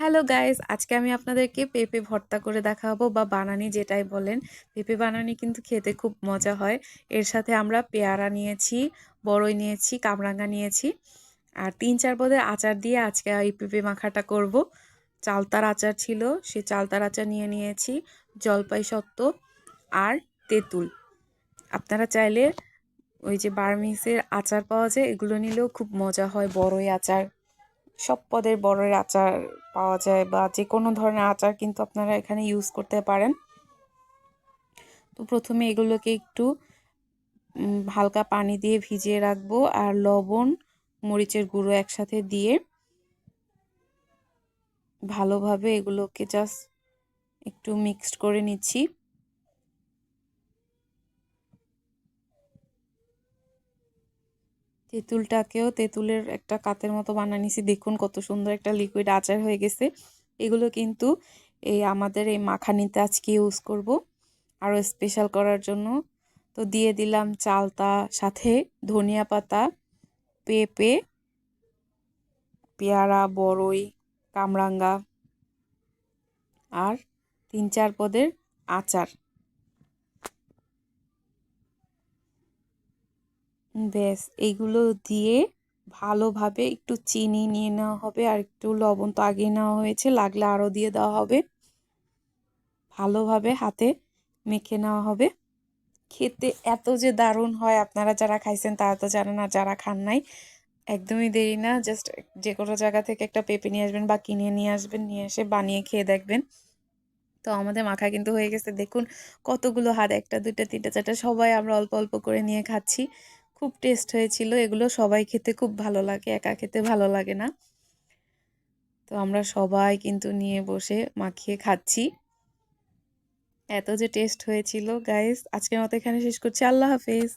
Hello guys, আজকে আমি আপনাদেরকে পেঁপে ভর্তা করে দেখাবো বা বানানি যেটাই বলেন। পেঁপে বানানি কিন্তু খেতে খুব মজা হয়। এর সাথে আমরা পেয়ারা নিয়েছি, বড়ই নিয়েছি, কামরাঙ্গা নিয়েছি। আর তিন চার পদের আচার দিয়ে আজকে এই পেঁপে মাখাটা করব। চালতার আচার ছিল, সে চালতার আচার নিয়ে নিয়েছি, জলপাই সত্ত্ব আর তেঁতুল। আপনারা চাইলে ওই যে বার্মিক্সের আচার পাওয়া যায়, এগুলো নিলেও খুব মজা হয় বড়ই আচার। সব পদের বড়ের আচার পাওয়া যায় বা যে কোনো ধরনের আচার কিন্তু আপনারা এখানে ইউজ করতে পারেন। তো প্রথমে এগুলোকে একটু হালকা পানি দিয়ে ভিজিয়ে রাখব আর লবণ, মরিচের গুঁড়ো একসাথে দিয়ে ভালোভাবে এগুলোকে জাস্ট একটু মিক্সড করে নিচ্ছি। তেঁতুলটাকেও তেঁতুলের একটা কাতের মতো বানিয়ে নিছি দেখুন কত সুন্দর একটা লিকুইড আচার হয়ে গেছে। এগুলো কিন্তু এই আমাদের এই মাখানিতে আজকে ইউজ করব। আরও স্পেশাল করার জন্য। তো দিয়ে দিলাম চালতা, সাথে ধনিয়া পাতা, পেঁপে, পেয়ারা, বড়ই, কামরাঙ্গা আর তিন চার পদের আচার। ব্যাস এইগুলো দিয়ে ভালোভাবে একটু চিনি নিয়ে নেওয়া হবে আর একটু লবণ তো আগে নেওয়া হয়েছে, লাগলে আরও দিয়ে দেওয়া হবে। ভালোভাবে হাতে মেখে নেওয়া হবে। খেতে এত যে দারুণ হয়, আপনারা যারা খাইছেন তারা তো জানেন আর যারা খান নাই, একদমই দেরি না জাস্ট যে কোনো জায়গা থেকে একটা পেঁপে নিয়ে আসবেন বা কিনে নিয়ে আসবেন, নিয়ে এসে বানিয়ে খেয়ে দেখবেন। তো আমাদের মাখা কিন্তু হয়ে গেছে, দেখুন কতগুলো হাত, একটা, দুইটা, তিনটা, চারটা, সবাই আমরা অল্প অল্প করে নিয়ে খাচ্ছি। খুব টেস্ট হয়েছিল। এগুলো সবাই খেতে খুব ভালো লাগে, একা খেতে ভালো লাগে না। তো আমরা সবাই কিন্তু নিয়ে বসে মাখিয়ে খাচ্ছি। এত যে টেস্ট হয়েছিল গাইস আজকের মতো এখানে শেষ করছি। আল্লাহ হাফেজ।